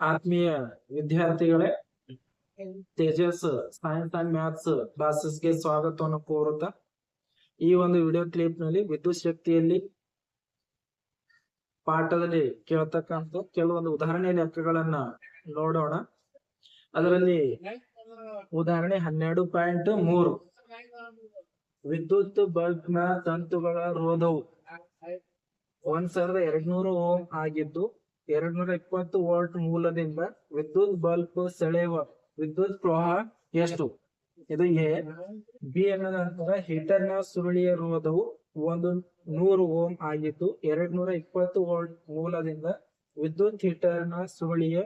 ಆತ್ಮೀಯ ವಿದ್ಯಾರ್ಥಿಗಳೇ Tejas science and maths ಕ್ಲಾಸಸ್ಗೆ ಸ್ವಾಗತವನ್ನು ಕೋರುತ್ತಾ ಈ ಒಂದು ವಿಡಿಯೋ ಕ್ಲಿಪ್ನಲ್ಲಿ ವಿದ್ಯುತ್ ಶಕ್ತಿಯಲ್ಲಿ ಪಾಠದಲ್ಲಿ ಕೇಳ್ತಕ್ಕಂಥ ಕೆಲವೊಂದು ಉದಾಹರಣೆ ಲೆಕ್ಕಗಳನ್ನ ನೋಡೋಣ. ಅದರಲ್ಲಿ ಉದಾಹರಣೆ ಹನ್ನೆರಡು ಪಾಯಿಂಟ್ ಮೂರು. ವಿದ್ಯುತ್ ಬಲ್ಬ್ನ ತಂತುಗಳ ರೋಧವು ಒಂದ್ ಸಾವಿರದ ಎರಡ್ನೂರು ಓಮ್ ಆಗಿದ್ದು ಎರಡ್ನೂರ ಇಪ್ಪತ್ತು ವೋಲ್ಟ್ ಮೂಲದಿಂದ ವಿದ್ಯುತ್ ಬಲ್ಬ್ ಸೆಳೆಯುವ ವಿದ್ಯುತ್ ಪ್ರವಾಹ ಎಷ್ಟು? ಇದು ಎ. ಬಿ ಅನ್ನೋದ ನಂತರ ಹೀಟರ್ನ ಸುರುಳಿಯ ರೋಧವು ಒಂದು ನೂರು ಓಮ್ ಆಗಿದ್ದು ಎರಡ್ನೂರ ಇಪ್ಪತ್ತು ವೋಲ್ಟ್ ಮೂಲದಿಂದ ವಿದ್ಯುತ್ ಹೀಟರ್ನ ಸುರುಳಿಯ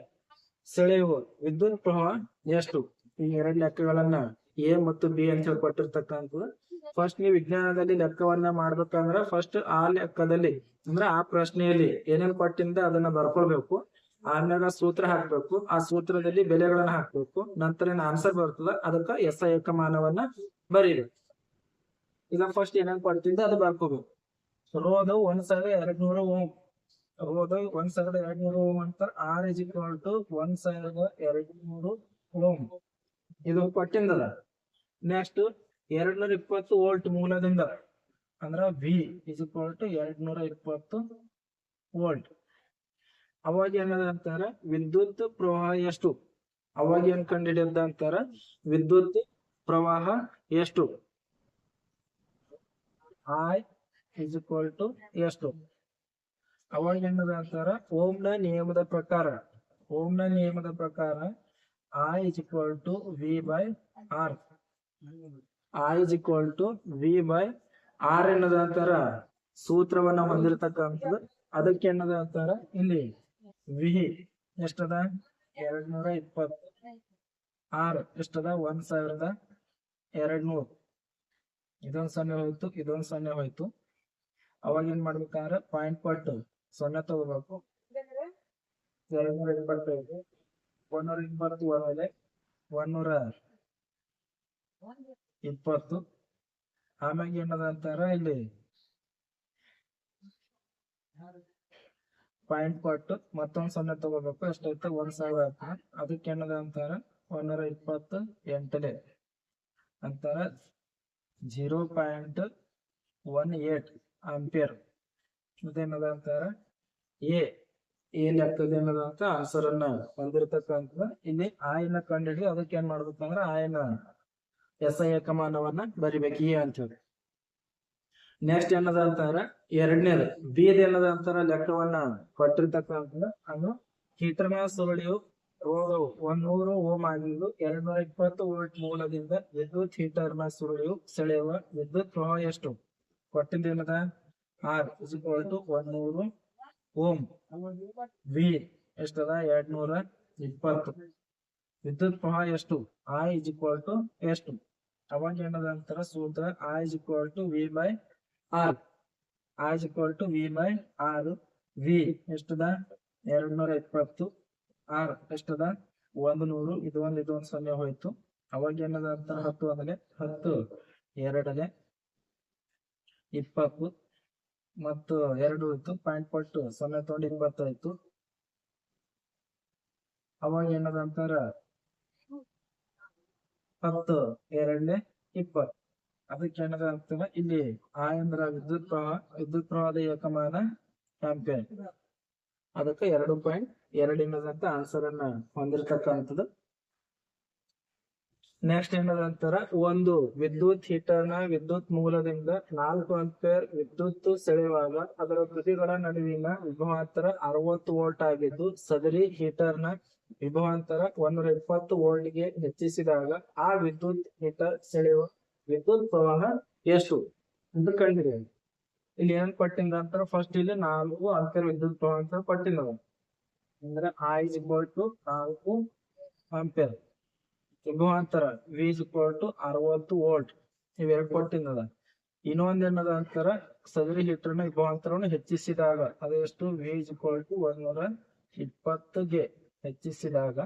ಸೆಳೆಯುವ ವಿದ್ಯುತ್ ಪ್ರವಾಹ ಎಷ್ಟು? ಈ ಎರಡು ಲೆಕ್ಕಗಳನ್ನ ಎ ಮತ್ತು ಬಿ ಅಂತ ಕೊಟ್ಟಿರ್ತಕ್ಕಂಥದ್ದು ಫಸ್ಟ್ ನೀವು ವಿಜ್ಞಾನದಲ್ಲಿ ಲೆಕ್ಕವನ್ನ ಮಾಡ್ಬೇಕಂದ್ರ ಫಸ್ಟ್ ಆ ಲೆಕ್ಕದಲ್ಲಿ, ಅಂದ್ರೆ ಆ ಪ್ರಶ್ನೆಯಲ್ಲಿ ಏನೇನ್ ಪಟ್ಟಿಂದ ಅದನ್ನ ಬರ್ಕೊಳ್ಬೇಕು. ಆಮ್ಯಾಗ ಸೂತ್ರ ಹಾಕ್ಬೇಕು. ಆ ಸೂತ್ರದಲ್ಲಿ ಬೆಲೆಗಳನ್ನ ಹಾಕ್ಬೇಕು. ನಂತರ ಏನ್ ಆನ್ಸರ್ ಬರ್ತದ, ಅದಕ್ಕ ಎಸ್ ಏಕಮಾನವನ್ನ ಬರೀಬೇಕು. ಈಗ ಫಸ್ಟ್ ಏನೇನ್ ಪಟ್ಟಿಂದ ಅದು ಬರ್ಕೋಬೇಕು. ರೋದು ಒಂದ್ ಸಾವಿರ ಎರಡ್ ನೂರು ಒಂದ್ ಸಾವಿರದ ಎರಡ್ ನೂರು ಅಂತ ಆರ್ ಇಸ್ ಇಕ್ವಲ್ ಟು ಒಂದ್ ಸಾವಿರದ ಎರಡ್ ನೂರು ಓಮ್. ಇದು ಕೊಟ್ಟಿಂದದ. ನೆಕ್ಸ್ಟ್ ಎರಡ್ ನೂರ ಇಪ್ಪತ್ತು ವೋಲ್ಟ್ ಮೂಲದಿಂದ ಅಂದ್ರ ವಿ ಇಸ್ ಇಕ್ವಲ್ ಟು ಎರಡ್ ನೂರ ಇಪ್ಪತ್ತು ವೋಲ್ಟ್. ಅವಾಗ ಏನದ ಅಂತಾರ? ವಿದ್ಯುತ್ ಪ್ರವಾಹ ಎಷ್ಟು? ಅವಾಗ ಏನ್ ಕಂಡಿಡಿಯದ ಅಂತಾರ? ವಿದ್ಯುತ್ ಪ್ರವಾಹ ಎಷ್ಟು? ಐ ಇಸ್ ಇಕ್ವಲ್ ಟು ಎಷ್ಟು? ಅವಾಗ ಏನದ ಅಂತಾರ? ಓಮ್ನ ನಿಯಮದ ಪ್ರಕಾರ. ಓಮ್ನ ನಿಯಮದ ಪ್ರಕಾರ I is equal to V by R I is equal to V by R ಎನ್ನದ ಅಂತಾರ ಸೂತ್ರವನ್ನ ಹೊಂದಿರತಕ್ಕಂಥದ್ದು. ಅದಕ್ಕೆ ಏನದ ಅಂತಾರ? ಇಲ್ಲಿ ವಿ ಎಷ್ಟದ? ಎರಡ್ ನೂರ ಇಪ್ಪತ್ತು. ಆರ್ ಎಷ್ಟದ? ಒಂದ್ ಸಾವಿರದ ಎರಡ್ ನೂರ್ ಇದೊಂದ್ ಸೊನ್ನೆ ಹೋಯ್ತು, ಇದೊಂದ್ ಸೊನ್ನೆ ಹೋಯ್ತು. ಅವಾಗ ಏನ್ ಮಾಡ್ಬೇಕಂದ್ರ? ಪಾಯಿಂಟ್ ಪಟ್ಟು ಸೊನ್ನೆ ತಗೋಬೇಕು. ಎರಡ್ ನೂರ ಇಪ್ಪತ್ತೈದು. ಒಂದೂರ ಇಪ್ಪತ್ತು ಆಮೇಲೆ ಒಂದೂರ ಇಪ್ಪತ್ತು. ಆಮ್ಯಾಗ ಏನದ ಅಂತಾರ ಇಲ್ಲಿ? ಪಾಯಿಂಟ್ ಕೊಟ್ಟು ಮತ್ತೊಂದ್ ಸೊನ್ನೆ ತಗೋಬೇಕು. ಎಷ್ಟೈತೆ ಒಂದ್ ಸಾವಿರ ಆಯ್ತು? ಅದಕ್ಕೆ ಏನದ ಅಂತಾರ? ಒಂದೂರ ಇಪ್ಪತ್ತು ಎಂಟಲೆ ಅಂತಾರ? Zero point one eight ampere ಮತ್ತೇನದ ಅಂತಾರ? ಎ ಎ ಲೆಕ್ಕದ ಏನದ ಅಂತ? ಆನ್ಸರ್ ಅನ್ನ ಹೊಂದಿರತಕ್ಕಂಥ ಇಲ್ಲಿ ಆಯ್ನ ಕಂಡಿಡಿ ಅದಕ್ಕೆ ಏನ್ ಮಾಡ್ಬೇಕಂದ್ರ ಆಯ್ನ ಎಸ್ ಐ ಏಕಮಾನವನ್ನ ಬರಿಬೇಕು ಎ ಅಂತ ಹೇಳಿ. ನೆಕ್ಸ್ಟ್ ಏನದ ಅಂತಾರ ಎರಡನೇದು ಬಿ ಏನದ ಅಂತಾರ ಲೆಕ್ಕವನ್ನ ಕೊಟ್ಟಿರ್ತಕ್ಕಂಥ ಅದು ಕೀಟನ ಸುರುಳಿಯು ರೋಗ ಒಂದ್ ನೂರು ಓಮ್ ಆಗಿದ್ದು ಎರಡ್ ನೂರ ಇಪ್ಪತ್ತು ವೋಲ್ಟ್ ಮೂಲದಿಂದ ವಿದ್ಯುತ್ ಹೀಟರ್ನ ಸುರುಳಿಯು ಸೆಳೆಯುವ ವಿದ್ಯುತ್ ಪ್ರವಾಹ ಎಷ್ಟು? ಕೊಟ್ಟಿದ್ದೇನದ ಆರ್ ಇಸ್ ಇಕ್ವಲ್ ಟು ಒಂದ್ ನೂರು ಓಮ್. ವಿ ಎಷ್ಟದ? ಎರಡ್ ನೂರ ಇಪ್ಪತ್ತು. ವಿದ್ಯುತ್ ಪ್ರವಾಹ ಎಷ್ಟು? ಐ ಇಸ್ ಇಕ್ವಲ್ ಟು ಎಷ್ಟು? ಅವಾಗ ಏನದ ಅಂತಾರ ಸೂತ್ರ I is equal to V by R I is equal to V by R V ಎಷ್ಟದ? ಎರಡ್ ನೂರ ಇಪ್ಪತ್ತು ಆರ್ ಎಷ್ಟದ ಒಂದು ನೂರು ಇದು ಒಂದ್ ಸೊನ್ನೆ ಹೋಯ್ತು. ಅವಾಗ ಏನದ ಅಂತಾರ ಹತ್ತು ಒಂದಲೆ ಹತ್ತು. ಎರಡಲೆ ಇಪ್ಪತ್ತು. ಮತ್ತು ಎರಡು ಇತ್ತು ಪಾಯಿಂಟ್ ಪಟ್ಟು ಸೊನ್ನೆ ತೊಗೊಂಡು ಇಪ್ಪತ್ತಾಯ್ತು ಅವಾಗ ಏನದ ಅಂತಾರ ಹತ್ತು, ಎರಡನೇ, ಇಪ್ಪತ್ತು. ಅದಕ್ಕೆ ಏನದ ಅಂತಾರ ಇಲ್ಲಿ ಆ ಅಂದ್ರ ವಿದ್ಯುತ್ ಪ್ರವಾಹ, ವಿದ್ಯುತ್ ಪ್ರವಾಹದ ಏಕಮಾನ ಆಂಪಿಯರ್ ಅದಕ್ಕೆ ಎರಡು ಪಾಯಿಂಟ್ ಎರಡು ಆನ್ಸರ್ ಅನ್ನ ಹೊಂದಿರತಕ್ಕಂಥದ್ದು. ನೆಕ್ಸ್ಟ್ ಏನದ ಅಂತಾರ? ಒಂದು ವಿದ್ಯುತ್ ಹೀಟರ್ನ ವಿದ್ಯುತ್ ಮೂಲದಿಂದ ನಾಲ್ಕು ಆಂಪಿಯರ್ ವಿದ್ಯುತ್ ಸೆಳೆಯುವಾಗ ಅದರ ತುದಿಗಳ ನಡುವಿನ ವಿಭವಾಂತರ ಅರವತ್ತು ವೋಲ್ಟ್ ಆಗಿದ್ದು, ಸದರಿ ಹೀಟರ್ನ ವಿಭವಾಂತರ ಒಂದೂರ ಇಪ್ಪತ್ತು ವೋಲ್ಟ್ಗೆ ಹೆಚ್ಚಿಸಿದಾಗ ಆ ವಿದ್ಯುತ್ ಹೀಟರ್ ಸೆಳೆಯುವ ವಿದ್ಯುತ್ ಪ್ರವಾಹ ಎಷ್ಟು ಅಂತ ಕಂಡಿದೆ ಇಲ್ಲಿ ಏನ್ ಕೊಟ್ಟಿಂದ ಅಂತಾರ ಫಸ್ಟ್ ಇಲ್ಲಿ ನಾಲ್ಕು ಆಂಪಿಯರ್ ವಿದ್ಯುತ್ ಪ್ರವಾಹ ಅಂತ ಕೊಟ್ಟಿಲ್ಲ ಅಂದ್ರೆ ಐ ಇಸ್ ಇಕ್ವಲ್ ಟು ನಾಲ್ಕು ಆಂಪಿಯರ್ ವಿಭವಾಂತರ ವಿ ಇಸ್ ಇಕ್ವಲ್ ಟು ಅರವತ್ತು ವೋಲ್ಟ್ ಇವೆರಡು ಕೊಟ್ಟಿದ್ದದ ಇನ್ನೊಂದ್ ಏನದ ಅಂತಾರ? ಸದರಿ ಹೀಟರ್ನ ವಿಭವಾಂತರವನ್ನು ಹೆಚ್ಚಿಸಿದಾಗ ಅದೆಷ್ಟು ವಿ ಇಸ್ ಇಕ್ವಲ್ ಟು ಒಂದೂರ ಇಪ್ಪತ್ತುಗೆ. ಹೆಚ್ಚಿಸಿದಾಗ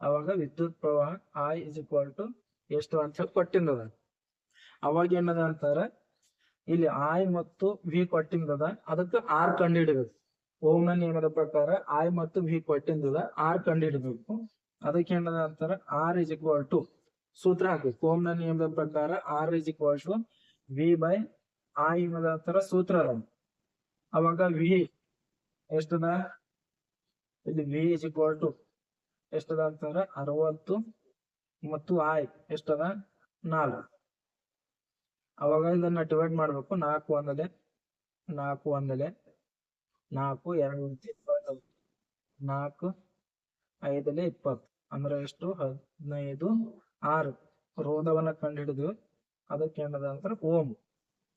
ಅವಾಗ ವಿದ್ಯುತ್ ಪ್ರವಾಹ ಐ ಇಸ್ ಈಕ್ವಲ್ ಟು ಎಷ್ಟು ಅಂತ ಹೇಳಿ ಕೊಟ್ಟಿಂದದ ಅವಾಗ ಏನದ ಅಂತಾರ? ಇಲ್ಲಿ ಐ ಮತ್ತು ವಿ ಕೊಟ್ಟಿಂದದ ಅದಕ್ಕೆ ಆರ್ ಕಂಡು ಹಿಡಿಬೇಕು ಓಮ್ನ ನಿಯಮದ ಪ್ರಕಾರ? ಐ ಮತ್ತು ವಿ ಕೊಟ್ಟಿಂದದ ಆರ್ ಕಂಡುಹಿಡಬೇಕು ಅದಕ್ಕೆ ಏನದ ಅಂತಾರ? ಆರ್ ಇಸ್ ಈಕ್ವಲ್ ಟು ಸೂತ್ರ ಹಾಕ್ಬೇಕು. ಓಮ್ನ ನಿಯಮದ ಪ್ರಕಾರ? R is equal to V by I ಏನದ ಅಂತಾರ? ಸೂತ್ರ ಅವಾಗ ವಿ ಎಷ್ಟದ? ಇಲ್ಲಿ ವಿ ಇಸ್ ಈಕ್ವಲ್ ಟು ಎಷ್ಟದ ಅಂತಂದ್ರೆ ಅರವತ್ತು ಮತ್ತು ಐ ಎಷ್ಟದ? ನಾಲ್ಕು. ಅವಾಗ ಇದನ್ನ ಡಿವೈಡ್ ಮಾಡ್ಬೇಕು. ನಾಲ್ಕು ಒಂದಲೆ ನಾಲ್ಕು ಒಂದಲೆ, ನಾಲ್ಕು ಎರಡು ಇಪ್ಪತ್ತು. ನಾಲ್ಕು ಐದಲೆ ಇಪ್ಪತ್ತು. ಅಂದ್ರೆ ಎಷ್ಟು? ಹದಿನೈದು, ಆರು. ರೋಧವನ್ನ ಕಂಡುಹಿಡಿದು ಅದಕ್ಕೆ ಏನದ ಅಂದ್ರೆ ಓಮ್.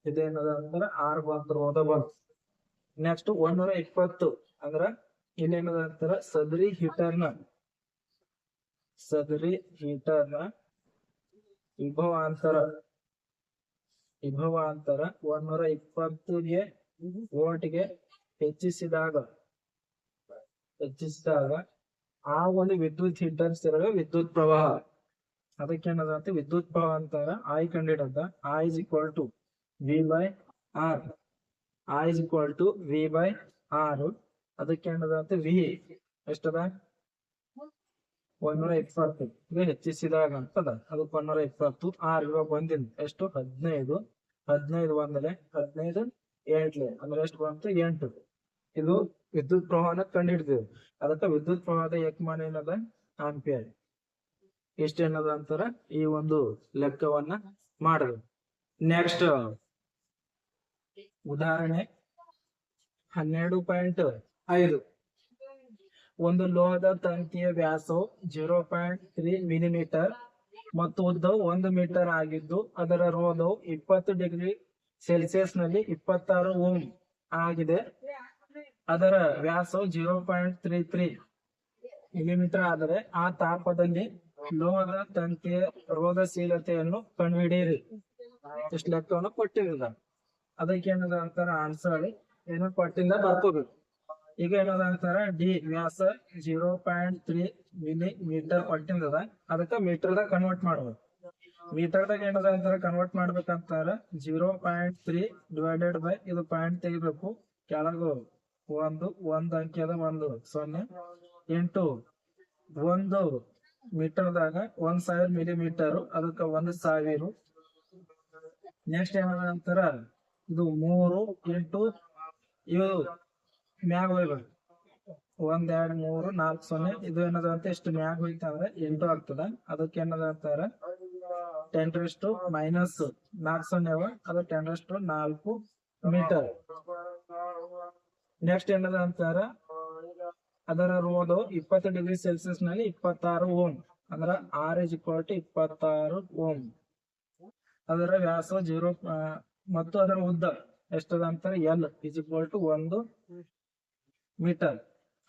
ಇದೇನದ ಅಂದ್ರೆ ಆರು ಬಂತು, ರೋಧ ಬಂತು. ನೆಕ್ಸ್ಟ್ ಒಂದೂರ ಇಪ್ಪತ್ತು. ಅಂದ್ರ ಇಲ್ಲೇನದ ಅಂತಾರ? ಸದರಿ ಹೀಟರ್ನ ಸದರಿ ಹೀಟರ್ನ ವಿಭವಾಂತರ ವಿಭವಾಂತರ ಒಂದೂರ ಇಪ್ಪತ್ತುಗೆ ವೋಲ್ಟ್ಗೆ ಹೆಚ್ಚಿಸಿದಾಗ ಹೆಚ್ಚಿಸಿದಾಗ ಆ ಒಂದು ವಿದ್ಯುತ್ ಹೀಟರ್ ಸ್ಥಿರ ವಿದ್ಯುತ್ ಪ್ರವಾಹ. ಅದಕ್ಕೆ ಅಂತ ವಿದ್ಯುತ್ ಪ್ರವಾಹ ಅಂತಾರ? I ಕಂಡಿಡದ I is equal to V by R I is equal to V by R ಅದಕ್ಕೆ ಏನದಂತೆ ವಿ. ಎಷ್ಟದ? ಒಂದೂರ ಇಪ್ಪತ್ತು ಹೆಚ್ಚಿಸಿದಾಗ ಅಂತದ. ಅದಕ್ಕೆ ಒಂದೂರ ಇಪ್ಪತ್ತು ಆರ್ ಇವಾಗ ಒಂದಿನ ಎಷ್ಟು? ಹದಿನೈದು. ಹದಿನೈದು ಒಂದಲೆ ಹದಿನೈದು ಎಂಟ್ಲೆ. ಅಂದ್ರೆ ಎಷ್ಟು ಬಂತು? ಎಂಟು. ಇದು ವಿದ್ಯುತ್ ಪ್ರವಾಹನ ಕಂಡು ಹಿಡಿದೇವೆ ಅದಕ್ಕೆ ವಿದ್ಯುತ್ ಪ್ರವಾಹದ ಏಕಮಾನ ಏನದ? ಆಂಪಿಯರ್. ಎಷ್ಟು ಏನದ ಅಂತಾರ? ಈ ಒಂದು ಲೆಕ್ಕವನ್ನ ಮಾಡಿದ್ರು ನೆಕ್ಸ್ಟ್ ಉದಾಹರಣೆ ಹನ್ನೆರಡು ಪಾಯಿಂಟ್ ಐದು. ಒಂದು ಲೋಹದ ತಂತಿಯ ವ್ಯಾಸವು ಜೀರೋ ಪಾಯಿಂಟ್ ತ್ರೀ ಮಿಲಿಮೀಟರ್ ಮತ್ತು ಉದ್ದವು ಒಂದು ಮೀಟರ್ ಆಗಿದ್ದು ಅದರ ರೋಧವು ಇಪ್ಪತ್ತು ಡಿಗ್ರಿ ಸೆಲ್ಸಿಯಸ್ನಲ್ಲಿ ಇಪ್ಪತ್ತಾರು ಓಮ್ ಆಗಿದೆ. ಅದರ ವ್ಯಾಸವು zero point three three millimetre ಆದರೆ ಆ ತಾಪದಲ್ಲಿ ಲೋಹದ ತಂತಿಯ ರೋಧಶೀಲತೆಯನ್ನು ಕಂಡುಹಿಡಿಯಿರಿ. ಇಷ್ಟು ಲೆಕ್ಕವನ್ನು ಕೊಟ್ಟಿರಲಿಲ್ಲ ಅದಕ್ಕೆ ಏನದ ಅಂತಾರ? ಆನ್ಸರ್ ಏನೋ ಕೊಟ್ಟಿಂದ ಬರ್ಕೋಬೇಕು. ಈಗ ಏನದ ಅಂತಾರ, ಡಿ ವ್ಯಾಸ zero point three millimetre ಕೊಟ್ಟಿಂದದ ಅದಕ್ಕ ಮೀಟರ್ದಾಗ ಕನ್ವರ್ಟ್ ಮಾಡ್ಬೋದು ಮೀಟರ್ದಾಗ ಏನದ ಅಂತಾರ convert ಮಾಡ್ಬೇಕಂತಾರ zero point three divided by ಇದು ಪಾಯಿಂಟ್ ತೆಗಿಬೇಕು. ಕೆಳಗು ಒಂದು ಒಂದು ಅಂಕಿ ಅದ, ಒಂದು, ಸೊನ್ನೆ. ಎಂಟು, ಒಂದು ಮೀಟರ್ದಾಗ ಒಂದ್ ಸಾವಿರ ಮಿಲಿಮೀಟರ್ ಅದಕ್ಕ ಒಂದ್ ಸಾವಿರ. ನೆಕ್ಸ್ಟ್ ಏನದ ಅಂತಾರ, ಇದು ಮೂರು, ಎಂಟು ಇವು ಮ್ಯಾಗ ಹೋಗ್ಬೇಕು. ಒಂದ್ ಎರಡ್ ಮೂರು ನಾಲ್ಕು, ಸೊನ್ನೆ, ಇದು ಏನದ ಅಂತ ಎಷ್ಟು ಮ್ಯಾಗ ಹೋಯ್ತ ಅಂದ್ರೆ ಎಂಟು ಆಗ್ತದ. ಅದಕ್ಕೆ ಏನದ ಅಂತಾರ ಟೆನ್ ಟು ಮೈನಸ್ ನಾಲ್ಕು, ಸೊನ್ನೆ ಅವ ಅದು ಟೆನ್ ಟು ನಾಲ್ಕು ಮೀಟರ್ ನೆಕ್ಸ್ಟ್ ಏನದ ಅಂತಾರ, ಅದರ ರೋದು ಇಪ್ಪತ್ತು ಡಿಗ್ರಿ ಸೆಲ್ಸಿಯಸ್ನಲ್ಲಿ ಇಪ್ಪತ್ತಾರು ಓಮ್, ಅಂದ್ರ ಆರ್ ಇಸ್ ಇಕ್ವಲ್ ಟು ಇಪ್ಪತ್ತಾರು ಓಮ್. ಅದರ ವ್ಯಾಸ ಜೀರೋ ಮತ್ತು ಅದರ ಉದ್ದ ಎಷ್ಟದ ಅಂತಾರೆ ಎಲ್ ಇಸ್ ಇಕ್ವಲ್ ಟು ಒಂದು ಮೀಟರ್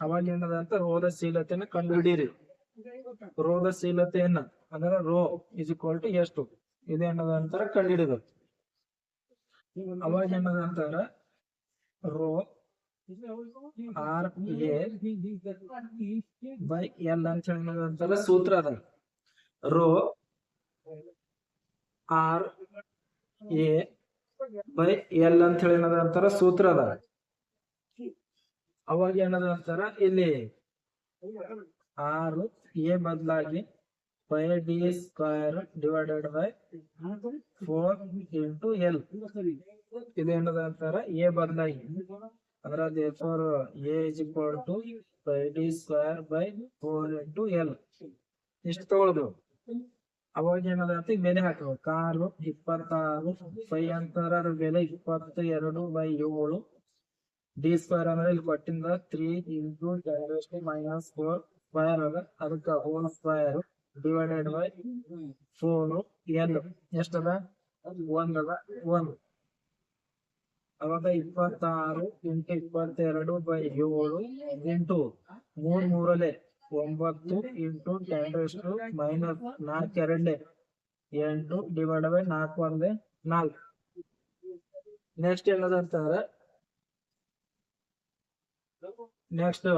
ಅವಾಗ ಏನದ ಅಂತ? ರೋಧಶೀಲತೆಯನ್ನ ಕಂಡುಹಿಡಿಯಿರಿ. ರೋಧಶೀಲತೆಯನ್ನ ಅಂದ್ರೆ ರೋ ಇಸ್ ಇಕ್ವಲ್ ಟು ಎಷ್ಟು? ಇದೇನದ ಅಂತಾರ? ಕಂಡುಹಿಡಿಬೇಕು. ಅವಾಗ ಏನದ ಅಂತಾರ? Rho R A by L ಅಂತ ಹೇಳಿ ಸೂತ್ರ ಅದ. Rho R A by L ಅಂತ ಹೇಳಿ ಏನದ ಸೂತ್ರ ಅದ. ಅವಾಗ ಏನದ ಅಂತಾರ? ಇಲ್ಲಿ ಆರು ಎ ಬದಲಾಗಿ five D square divided by four into L. ಇದೇನದ ಅಂತಾರ? ಎ ಬದಲಾಗಿ. ಅಂದ್ರ therefore A is equal to five D square by four into L. ಇಷ್ಟು ತಗೊಳ್ದು. ಅವಾಗ ಏನದ ಅಂತ? ಬೆಲೆ ಹಾಕಬೇಕು. ಕಾರು ಇಪ್ಪತ್ತಾರು, ಫೈ ಅಂತಾರ. ಬೆಲೆ ಇಪ್ಪತ್ತ ಎರಡು ಬೈ ಏಳು. ಡಿ ಸ್ಕ್ವೇರ್ ಅಂದ್ರೆ ಇಲ್ಲಿ ಕೊಟ್ಟಿಂದ three into ten minus four square ಅದ ಅದಕ್ಕ whole square divided by four L ಎಷ್ಟದ ಅದ? ಒಂದ್ ಅವಾಗ ಇಪ್ಪತ್ತಾರು ಇಂಟು ಇಪ್ಪತ್ತೆರಡು ಬೈ ಏಳು ಎಂಟು. ಮೂರ್ ಮೂರಲೆ ಒಂಬತ್ತು ಇಂಟು ಟೆನ್ ಎಷ್ಟು ಮೈನಸ್ ನಾಲ್ಕು ಎರಡಲೆ ಎಂಟು ಡಿವೈಡ್ ಬೈ ನಾಲ್ಕು ಒಂದೇ ನಾಲ್ಕು. ನೆಕ್ಸ್ಟ್ ಏನದ ಅಂತಂದ್ರೆ ನೆಕ್ಸ್ಟ್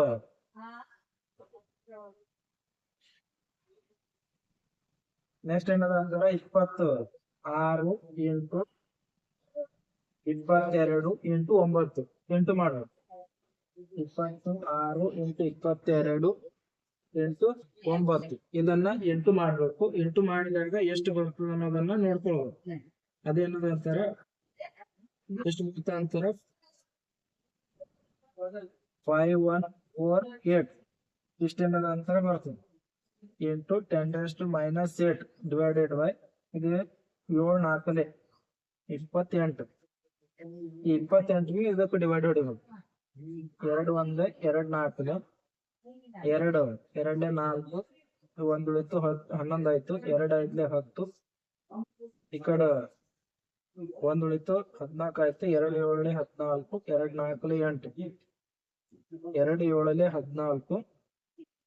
ನೆಕ್ಸ್ಟ್ ಏನದ ಅಂದ್ರೆ ಇಪ್ಪತ್ತು, ಆರು, ಎಂಟು, ಇಪ್ಪತ್ತೆರಡು, ಎಂಟು, ಒಂಬತ್ತು. ಎಂಟು ಮಾಡ್ಬೇಕು ಇಪ್ಪತ್ತು, ಆರು, ಎಂಟು, ಇಪ್ಪತ್ತೆರಡು, ಎಂಟು, ಒಂಬತ್ತು. ಇದನ್ನ ಎಂಟು ಮಾಡ್ಬೇಕು. ಎಂಟು ಮಾಡಿದಾಗ ಎಷ್ಟು ಬರ್ತದೆ ಅನ್ನೋದನ್ನ ನೋಡ್ಕೊಳ್ಬೇಕು ಅದೇನದ ಅಂತಾರ ಎಷ್ಟು ಬರುತ್ತೆ ಅಂತಾರೆ? ಫೈವ್ ಒನ್ ಫೋರ್ ಏಟ್ ಇಷ್ಟೇನದ ಅಂತರ ಬರ್ತದೆ. ಎಂಟು ten to minus eight divided by ಇದು ಏಳು ನಾಲ್ಕಲೆ ಇಪ್ಪತ್ತೆಂಟು. ಇಪ್ಪತ್ತೆಂಟಿಗೆ ಇದಕ್ಕೂ ಡಿವೈಡ್ ಹೊಡಿಬೇಕು. ಎರಡು ಒಂದೇ, ಎರಡು ನಾಲ್ಕಲೆ ಎರಡು ಎರಡನೇ ನಾಲ್ಕು. ಒಂದ್ ಉಳಿತು ಹನ್ನೊಂದ್ ಆಯ್ತು. ಎರಡ್ ಐದ್ಲೆ ಹತ್ತು. ಈ ಕಡೆ ಒಂದ್ ಉಳಿತು ಹದ್ನಾಲ್ಕು ಆಯ್ತು. ಎರಡು ಏಳನೇ ಹದ್ನಾಲ್ಕು, ಎರಡ್ ನಾಲ್ಕಲೆ ಎಂಟು. ಎರಡು ಏಳಲೆ ಹದಿನಾಲ್ಕು,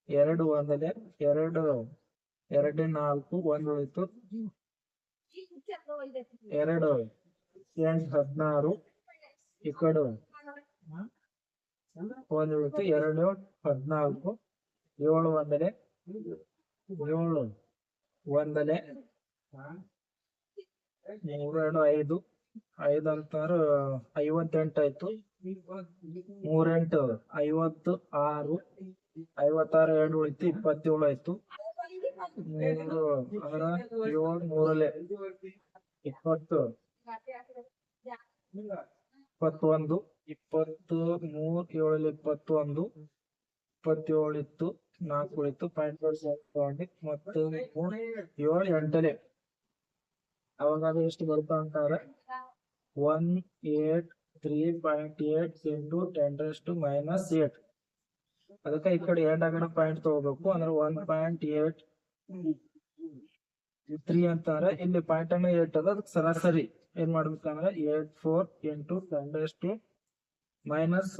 ಎರಡು ಒಂದಲೆ ಎರಡು ಎರಡು ನಾಲ್ಕು, ಒಂದು ಉಳಿತು ಎರಡು, ಎಂಟು ಹದಿನಾರು ಈ ಕಡೆ ಒಂದು ಉಳಿತು ಎರಡು ಹದಿನಾಲ್ಕು, ಏಳು ಒಂದಲೆ ಏಳು ಒಂದಲೆ ಮೂರು ಎರಡು ಐದು ಐದು ಅಂತಾರು ಐವತ್ತೆಂಟು ಆಯ್ತು. ಮೂರೆಂಟು ಐವತ್ತು, ಆರು, ಐವತ್ತಾರು, ಎರಡು ಉಳಿತು, ಇಪ್ಪತ್ತೇಳು ಆಯ್ತು. ಮೂರಲೆ ಇಪ್ಪತ್ತು, ಇಪ್ಪತ್ತೊಂದು, ಇಪ್ಪತ್ತು, ಮೂರ್, ಏಳಲ್ಲಿ ಇಪ್ಪತ್ತೊಂದು, ಇಪ್ಪತ್ತೇಳು ಇತ್ತು, ನಾಲ್ಕು ಉಳಿತು ಪಾಯಿಂಟ್ ತಗೊಂಡು ಮತ್ತು ಏಳು ಎಂಟಲೆ ಅವಾಗ ಅದು ಎಷ್ಟು ಬರುತ್ತಾ ಅಂತಾರೆ one eight three point eight into ten to minus eight ಅದಕ್ಕೆ ಈ ಕಡೆ ಎರಡ್ ಆಗಣ ಪಾಯಿಂಟ್ ತಗೋಬೇಕು. ಅಂದ್ರೆ ಒನ್ ಪಾಯಿಂಟ್ ಏಟ್ ತ್ರೀ ಅಂತಾರೆ. ಇಲ್ಲಿ ಪಾಯಿಂಟ್ ಅನ್ನ ಏಟ್ ಅದ. ಅದಕ್ಕೆ ಸರಾಸರಿ ಏನ್ ಮಾಡ್ಬೇಕಂದ್ರೆ eight four into ten to minus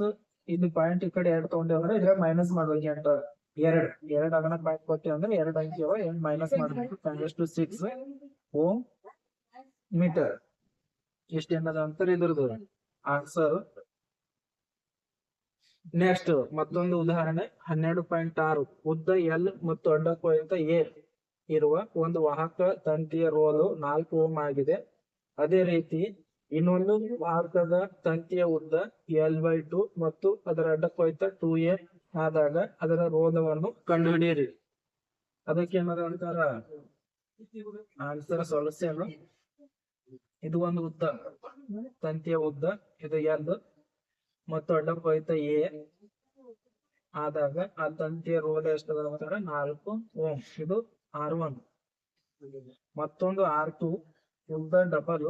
ಇಲ್ಲಿ ಪಾಯಿಂಟ್ ಈ ಕಡೆ ಎರಡ್ ತಗೊಂಡೇವಂದ್ರೆ ಇದ್ರ ಮೈನಸ್ ಮಾಡ್ಬೇಕು ಎಂಟು. ಎರಡ್. ಎರಡ್ ಆಗಣ ಪಾಯಿಂಟ್ ಕೊಟ್ಟೆ ಅಂದ್ರೆ ಎರಡ್ ಅಂಕಿ ಅವ ಮೈನಸ್ ಮಾಡ್ಬೇಕು. Ten to six ohm metre. ಇಷ್ಟ ಏನದ ಅಂತಾರೆ ಇದ್ರದ್ದು? ಆನ್ಸರ್ ನೆಕ್ಸ್ಟ್ ಮತ್ತೊಂದು ಉದಾಹರಣೆ, ಹನ್ನೆರಡು ಪಾಯಿಂಟ್ ಆರು. ಉದ್ದ ಎಲ್ ಮತ್ತು ಅಡ್ಡಕೋಯಂತ ಎ ಇರುವ ಒಂದು ವಾಹಕ ತಂತಿಯ ರೋಲು ನಾಲ್ಕು ಓಮ್ ಆಗಿದೆ. ಅದೇ ರೀತಿ, ಇನ್ನೊಂದು ವಾಹಕದ ತಂತಿಯ ಉದ್ದ ಎಲ್ ಬೈ ಟು ಮತ್ತು ಅದರ ಅಡ್ಡಕೊಯ್ತ ಟೂ ಎ ಆದಾಗ ಅದರ ರೋಧವನ್ನು ಕಂಡುಹಿಡಿಯಿರಿ. ಅದಕ್ಕೆ ಏನಾರ ಅಂತಾರ? ಆನ್ಸರ್ ಸೊಲ್ಯೂಷನ್ ಇದು ಒಂದು ಉದ್ದ. ತಂತಿಯ ಉದ್ದ. ಇದು ಎಲ್ ಮತ್ತು ಅಡ್ಡಕೋಯ್ತ ಎ. ಆದಾಗ ಆ ತಂತಿಯ ರೋಧ ಎಷ್ಟು ಅಂತಾರ ನಾಲ್ಕು ಓಮ್. ಇದು ಆರ್ ಒನ್ ಮತ್ತೊಂದು ಆರ್ ಟು. ಉದ್ದ ಡಬಲ್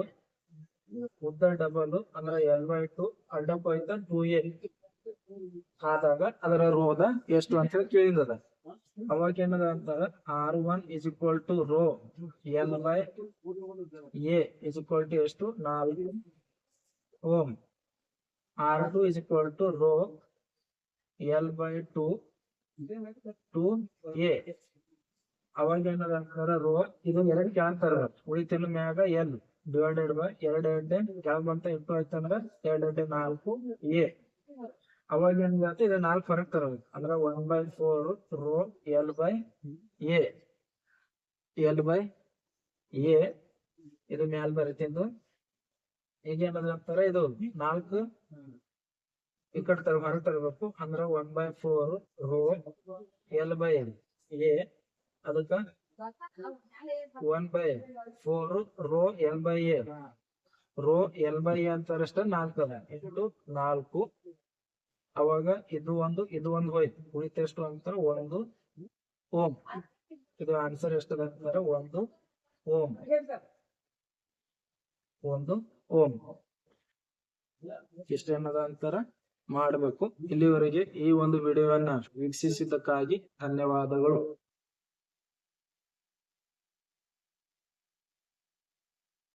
ಉದ್ದ ಡಬಲ್ ಅಂದ್ರೆ ಎಲ್ ಬೈ ಟು ಅಡ್ಡಕೋಯ್ತ ಟೂ ಎ ಆದಾಗ ಅದರ ರೋಧ ಎಷ್ಟು ಅಂತ ಹೇಳಿ ಕೇಳಿದದ ಅವಾಗ ಏನದ ಅಂತಾರ R one is equal to rho N by A is equal to ಎಷ್ಟು? ನಾಲ್ಕು. Ohm. R two is equal to rho L by two two A ಅವಾಗ ಏನದ ಅಂತಾರ ರೋ ಇದು ಎರಡ್ ಕ್ಯಾನ್ಸರ್ ಉಳಿತಿನ ಮ್ಯಾಗ ಎಲ್ ಡಿವೈಡೆಡ್ ಬೈ ಎರಡ್ ಎರಡೆ ಕ್ಯಾನ್ ಬಂತ ಇಂಟು ಆಯ್ತಂದ್ರ ಎರಡ್ ಎರಡೆ ನಾಲ್ಕು ಎ ಅವಾಗ ಏನಾಗುತ್ತೆ ಇದು ನಾಲ್ಕು ಫರಕ್ ತರಬೇಕು ಅಂದ್ರ one by four rho L by A L by A ಇದು ಮ್ಯಾಲ್ ಬರೀತಿದ್ದು ಈಗ ಏನದ ಮಾಡ್ತಾರ ಇದು ನಾಲ್ಕು. ಈ ಕಡೆ ತರ ಹೊರಗೆ ತರಬೇಕು. ಅಂದ್ರ one by four rho L by A ಅದಕ್ಕ one by four rho L by A rho L by A ಅಂತಾರಷ್ಟ ನಾಲ್ಕು ಅದ ಇಂಟು ನಾಲ್ಕು ಅವಾಗ ಇದು ಒಂದು ಇದು ಒಂದು ಹೋಯ್ತು. ಉಳಿತ ಎಷ್ಟು ಅಂತಾರ? ಒಂದು ಓಮ್. ಇದು ಆನ್ಸರ್ ಎಷ್ಟು ಅಂತಾರ? ಒಂದು ಓಮ್. ಒಂದು ಓಮ್. ಇಷ್ಟೇನದ ಅಂತಾರ? ಮಾಡಬೇಕು. ಇಲ್ಲಿವರೆಗೆ ಈ ಒಂದು ವಿಡಿಯೋವನ್ನ ವೀಕ್ಷಿಸಿದ್ದಕ್ಕಾಗಿ ಧನ್ಯವಾದಗಳು.